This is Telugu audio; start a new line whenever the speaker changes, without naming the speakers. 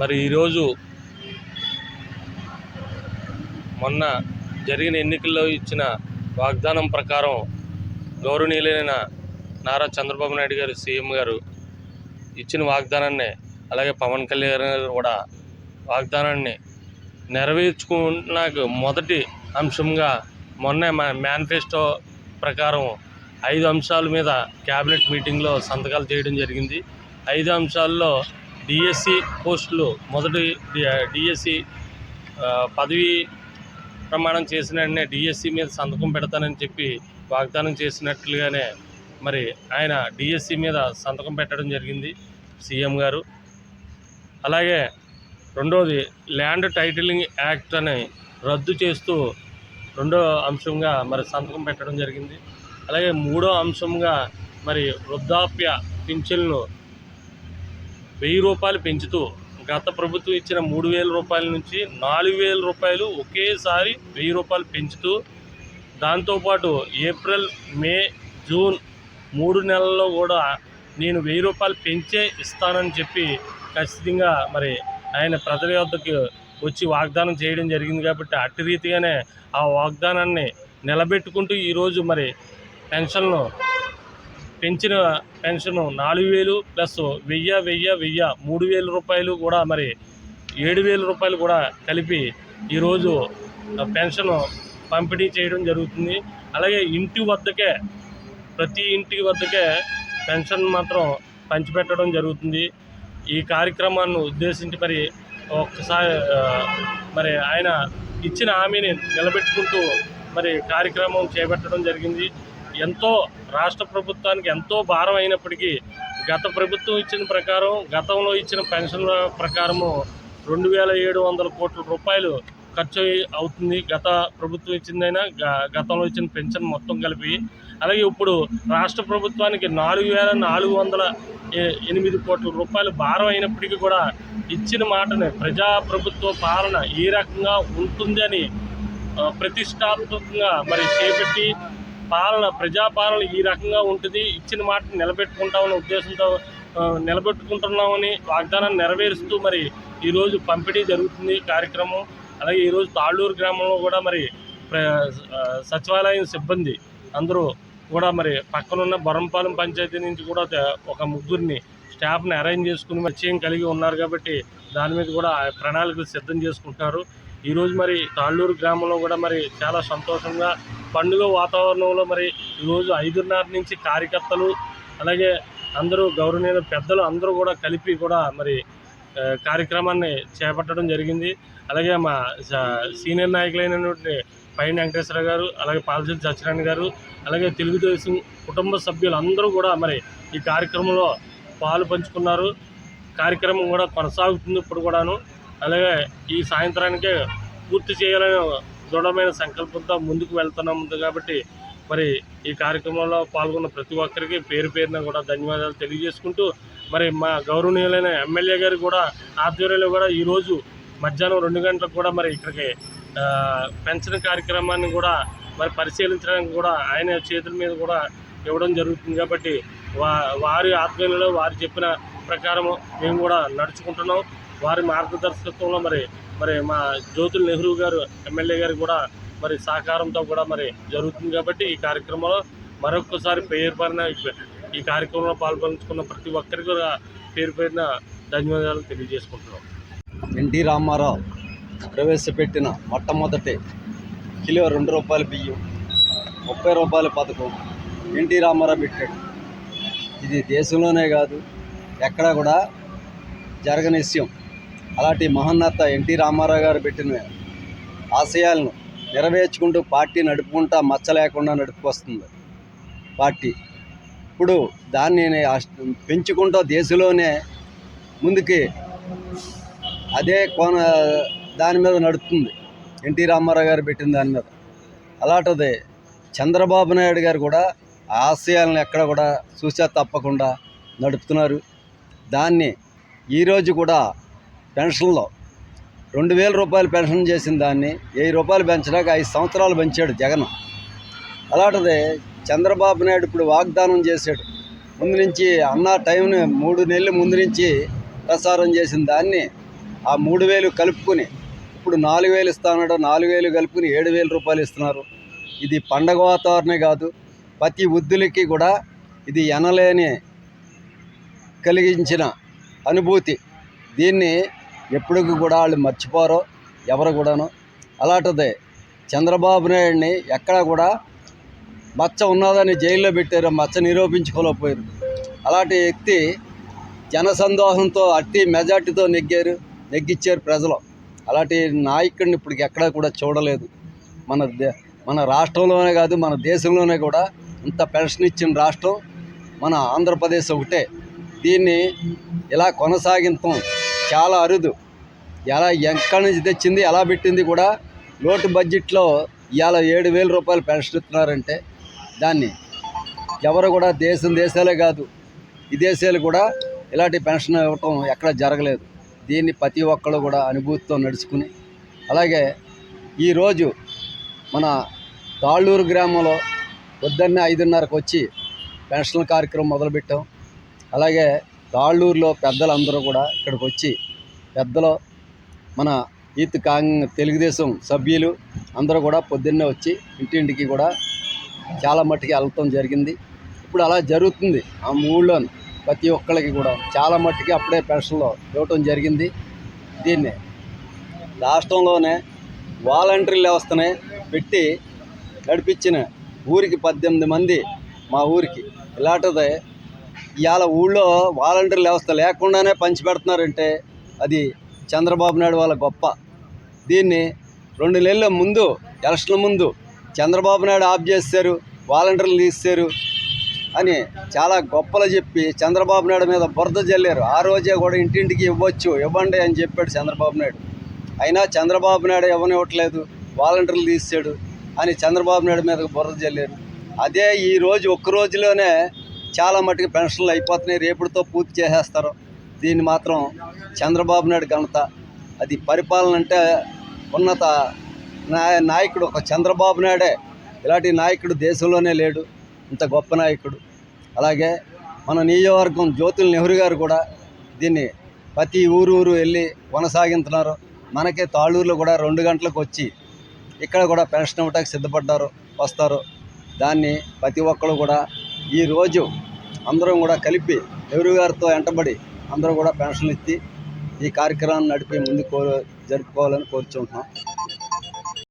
మరి ఈరోజు మొన్న జరిగిన ఎన్నికల్లో ఇచ్చిన వాగ్దానం ప్రకారం గౌరవనీయులైన నారా చంద్రబాబు నాయుడు గారు సీఎం గారు ఇచ్చిన వాగ్దానాన్ని అలాగే పవన్ కళ్యాణ్ గారు కూడా వాగ్దానాన్ని నెరవేర్చుకున్నాక మొదటి అంశంగా మొన్నే మా మేనిఫెస్టో ప్రకారం ఐదు అంశాల మీద క్యాబినెట్ మీటింగ్లో సంతకాలు చేయడం జరిగింది. ఐదు అంశాల్లో డిఎస్సి పోస్టులు మొదటి డిఎస్సి పదవి ప్రమాణం చేసిన వెంటనే డిఎస్సి మీద సంతకం పెడతానని చెప్పి వాగ్దానం చేసినట్లుగానే మరి ఆయన డిఎస్సి మీద సంతకం పెట్టడం జరిగింది సీఎం గారు. అలాగే రెండోది ల్యాండ్ టైటిలింగ్ యాక్ట్ అని రద్దు చేస్తూ రెండో అంశంగా మరి సంతకం పెట్టడం జరిగింది. అలాగే మూడో అంశంగా మరి వృద్ధాప్య పింఛన్లు వెయ్యి రూపాయలు పెంచుతూ గత ప్రభుత్వం ఇచ్చిన మూడు వేల రూపాయల నుంచి నాలుగు వేల రూపాయలు ఒకేసారి వెయ్యి రూపాయలు పెంచుతూ దాంతోపాటు ఏప్రిల్ మే జూన్ మూడు నెలల్లో కూడా నేను వెయ్యి రూపాయలు పెంచే ఇస్తానని చెప్పి ఖచ్చితంగా మరి ఆయన ప్రజల వద్దకు వచ్చి వాగ్దానం చేయడం జరిగింది కాబట్టి అట్టి రీతిగానే ఆ వాగ్దానాన్ని నిలబెట్టుకుంటూ ఈరోజు మరి పెన్షన్ను పెంచిన పెన్షన్ నాలుగు వేలు ప్లస్ వెయ్యి వెయ్యి వెయ్యి మూడు వేల రూపాయలు కూడా మరి ఏడు వేల రూపాయలు కూడా కలిపి ఈరోజు పెన్షన్ పంపిణీ చేయడం జరుగుతుంది. అలాగే ఇంటి వద్దకే ప్రతి ఇంటి వద్దకే పెన్షన్ మాత్రం పంచిపెట్టడం జరుగుతుంది. ఈ కార్యక్రమాన్ని ఉద్దేశించి మరి ఒక్కసారి మరి ఆయన ఇచ్చిన హామీని నిలబెట్టుకుంటూ మరి కార్యక్రమం చేపట్టడం జరిగింది. ఎంతో రాష్ట్ర ప్రభుత్వానికి ఎంతో భారం అయినప్పటికీ గత ప్రభుత్వం ఇచ్చిన ప్రకారం గతంలో ఇచ్చిన పెన్షన్ల ప్రకారము రెండు వేల ఏడు వందల కోట్ల రూపాయలు ఖర్చు అవుతుంది. గత ప్రభుత్వం ఇచ్చిందైనా గ- గతంలో ఇచ్చిన పెన్షన్ మొత్తం కలిపి. అలాగే ఇప్పుడు రాష్ట్ర ప్రభుత్వానికి నాలుగు వేల నాలుగు వందల ఎనిమిది కోట్ల రూపాయలు భారం అయినప్పటికీ కూడా ఇచ్చిన మాటని ప్రజా ప్రభుత్వ పాలన ఏ రకంగా ఉంటుంది అని ప్రతిష్టాత్మకంగా మరి చేపట్టి పాలన ప్రజాపాలన ఈ రకంగా ఉంటుంది. ఇచ్చిన మాట నిలబెట్టుకుంటామనే ఉద్దేశంతో నిలబెట్టుకుంటున్నామని వాగ్దానాన్ని నెరవేరుస్తూ మరి ఈరోజు పంపిణీ జరుగుతుంది కార్యక్రమం. అలాగే ఈరోజు తాళ్ళూరు గ్రామంలో కూడా మరి ప్ర- సచివాలయం సిబ్బంది అందరూ కూడా మరి పక్కనున్న బొరంపాలెం పంచాయతీ నుంచి కూడా ఒక ముగ్గురిని స్టాఫ్ని అరేంజ్ చేసుకుని పరిచయం కలిగి ఉన్నారు కాబట్టి దాని మీద కూడా ప్రణాళికలు సిద్ధం చేసుకుంటున్నారు. ఈరోజు మరి తాళ్ళూరు గ్రామంలో కూడా మరి చాలా సంతోషంగా పండుగ వాతావరణంలో మరి ఈరోజు ఐదున్నర నుంచి కార్యకర్తలు అలాగే అందరూ గౌరవనీయ పెద్దలు అందరూ కూడా కలిపి కూడా మరి కార్యక్రమాన్ని చేపట్టడం జరిగింది. అలాగే మా సీనియర్ నాయకులైనటువంటి పైన వెంకటేశ్వర గారు అలాగే పాలసీ సత్యనారాయణ గారు అలాగే తెలుగుదేశం కుటుంబ సభ్యులు అందరూ కూడా మరి ఈ కార్యక్రమంలో పాలు పంచుకున్నారు. కార్యక్రమం కూడా కొనసాగుతుంది ఇప్పుడు కూడాను. అలాగే ఈ సాయంత్రానికే పూర్తి చేయాలని దృఢమైన సంకల్పంతో ముందుకు వెళ్తున్నాం కాబట్టి మరి ఈ కార్యక్రమంలో పాల్గొన్న ప్రతి ఒక్కరికి పేరు పేరున కూడా ధన్యవాదాలు తెలియజేసుకుంటూ మరి మా గౌరవనీయులైన ఎమ్మెల్యే గారు కూడా ఆధ్వర్యంలో కూడా ఈరోజు మధ్యాహ్నం రెండు గంటలకు కూడా మరి ఇక్కడికి పెన్షన్ కార్యక్రమాన్ని కూడా మరి పరిశీలించడానికి కూడా ఆయన చేతుల మీద కూడా ఇవ్వడం జరుగుతుంది కాబట్టి వా వారి ఆధ్వర్యంలో వారు చెప్పిన ప్రకారం మేము కూడా నడుచుకుంటున్నాం. వారి మార్గదర్శకత్వంలో మరి మరి మా జ్యోతుల్ నెహ్రూ గారు ఎమ్మెల్యే గారు కూడా మరి సహకారంతో కూడా మరి జరుగుతుంది కాబట్టి ఈ కార్యక్రమంలో మరొకసారి పేరు పడిన ఈ కార్యక్రమంలో పాల్పంచుకున్న ప్రతి ఒక్కరికి కూడా పేరు పైన ధన్యవాదాలు తెలియజేసుకుంటున్నాం.
ఎన్టీ రామారావు ప్రవేశపెట్టిన మొట్టమొదటి కిలో రెండు రూపాయల బియ్యం ముప్పై రూపాయల పథకం ఎన్టీ రామారావు పెట్టాడు. ఇది దేశంలోనే కాదు ఎక్కడా కూడా జరగని విషయం. అలాంటి మహోన్నత ఎన్టీ రామారావు గారు పెట్టిన ఆశయాలను నెరవేర్చుకుంటూ పార్టీ నడుపుకుంటా మచ్చ లేకుండా నడుపుకొస్తుంది పార్టీ. ఇప్పుడు దాన్ని పెంచుకుంటూ దేశంలోనే ముందుకి అదే కోన దాని మీద నడుస్తుంది ఎన్టీ రామారావు గారు పెట్టిన దాని మీద. అలాంటిది చంద్రబాబు నాయుడు గారు కూడా ఆ ఆశయాలను ఎక్కడ కూడా చూసా తప్పకుండా నడుపుతున్నారు. దాన్ని ఈరోజు కూడా పెన్షన్లో. రెండు వేల రూపాయలు పెన్షన్ చేసిన దాన్ని వెయ్యి రూపాయలు పెంచడానికి ఐదు సంవత్సరాలు పెంచాడు జగన్. అలాంటిది చంద్రబాబు నాయుడు ఇప్పుడు వాగ్దానం చేశాడు. ముందు నుంచి అన్న టైంని మూడు నెలలు ముందు నుంచి ప్రసారం చేసిన దాన్ని ఆ మూడు వేలు కలుపుకుని ఇప్పుడు నాలుగు వేలు ఇస్తానడు నాలుగు వేలు కలుపుకుని ఏడు వేల రూపాయలు ఇస్తున్నారు. ఇది పండగ వాతావరణమే కాదు ప్రతి వృద్ధులకి కూడా ఇది ఎనలేని కలిగించిన అనుభూతి. దీన్ని ఎప్పటికి కూడా వాళ్ళు మర్చిపోరో ఎవరు కూడాను. అలాంటిదే చంద్రబాబు నాయుడిని ఎక్కడా కూడా మచ్చ ఉన్నదని జైల్లో పెట్టారు మచ్చ నిరూపించుకోలేకపోయారు. అలాంటి వ్యక్తి జనసందోహంతో అట్టి మెజార్టీతో నెగ్గారు నెగ్గిచ్చారు ప్రజలు. అలాంటి నాయకుడిని ఇప్పటికి ఎక్కడా కూడా చూడలేదు. మన దే మన రాష్ట్రంలోనే కాదు మన దేశంలోనే కూడా ఇంత పెన్షన్ ఇచ్చిన రాష్ట్రం మన ఆంధ్రప్రదేశ్ ఒకటే. దీన్ని ఇలా కొనసాగించడం చాలా అరుదు. ఎలా ఎక్కడి నుంచి తెచ్చింది ఎలా పెట్టింది కూడా లోటు బడ్జెట్లో ఇవాళ ఏడు వేల రూపాయలు పెన్షన్ ఇస్తున్నారంటే దాన్ని ఎవరు కూడా దేశం దేశాలే కాదు విదేశాలు కూడా ఇలాంటి పెన్షన్ ఇవ్వటం ఎక్కడ జరగలేదు. దీన్ని ప్రతి ఒక్కరు కూడా అనుభూతితో నడుచుకుని అలాగే ఈరోజు మన తాళ్ళూరు గ్రామంలో పొద్దున్నే ఐదున్నరకు వచ్చి పెన్షన్ కార్యక్రమం మొదలుపెట్టాం. అలాగే తాళ్ళూరులో పెద్దలందరూ కూడా ఇక్కడికి వచ్చి పెద్దలు మన ఈత్ కాంగ్ తెలుగుదేశం సభ్యులు అందరూ కూడా పొద్దున్నే వచ్చి ఇంటింటికి కూడా చాలా మట్టుకి వెళ్ళటం జరిగింది. ఇప్పుడు అలా జరుగుతుంది. ఆ ఊళ్ళో ప్రతి ఒక్కరికి కూడా చాలా మట్టుకి అప్పుడే పెన్షన్లో ఇవ్వటం జరిగింది. దీన్ని రాష్ట్రంలోనే వాలంటరీ వ్యవస్థనే పెట్టి నడిపించిన ఊరికి పద్దెనిమిది మంది మా ఊరికి. ఇలాంటిదే ఇవాళ ఊళ్ళో వాలంటరీ వ్యవస్థ లేకుండానే పంచి పెడుతున్నారంటే అది చంద్రబాబు నాయుడు వాళ్ళ గొప్ప. దీన్ని రెండు నెలల ముందు ఎలక్షన్ల ముందు చంద్రబాబు నాయుడు ఆఫ్ చేశారు వాలంటీర్లు తీశారు అని చాలా గొప్పలు చెప్పి చంద్రబాబు నాయుడు మీద బురద జల్లారు. ఆ రోజే కూడా ఇంటింటికి ఇవ్వచ్చు ఇవ్వండి అని చెప్పాడు చంద్రబాబు నాయుడు. అయినా చంద్రబాబు నాయుడు ఇవ్వనివ్వట్లేదు వాలంటీర్లు తీసాడు అని చంద్రబాబు నాయుడు మీద బురద జల్లారు. అదే ఈరోజు ఒక్క రోజులోనే చాలా మట్టుకు పెన్షన్లు అయిపోతున్నాయి. రేపుడితో పూర్తి చేసేస్తారు. దీన్ని మాత్రం చంద్రబాబు నాయుడు ఘనత. అది పరిపాలన అంటే ఉన్నత నాయ నాయకుడు ఒక చంద్రబాబు నాయుడే. ఇలాంటి నాయకుడు దేశంలోనే లేడు. ఇంత గొప్ప నాయకుడు. అలాగే మన నియోజకవర్గం జ్యోతుల నెహ్రూ గారు కూడా దీన్ని ప్రతి ఊరు ఊరు వెళ్ళి కొనసాగించున్నారు మనకే తాళూరులో కూడా రెండు గంటలకు వచ్చి ఇక్కడ కూడా పెన్షన్ ఇవ్వడానికి సిద్ధపడ్డారు వస్తారు. దాన్ని ప్రతి ఒక్కరు కూడా ఈరోజు అందరం కూడా కలిపి నెహ్రూ గారితో వెంటబడి అందరూ కూడా పెన్షన్లు ఇచ్చి ఈ కార్యక్రమాన్ని నడిపి ముందుకు కో జరుపుకోవాలని కోరుచుంటున్నాం.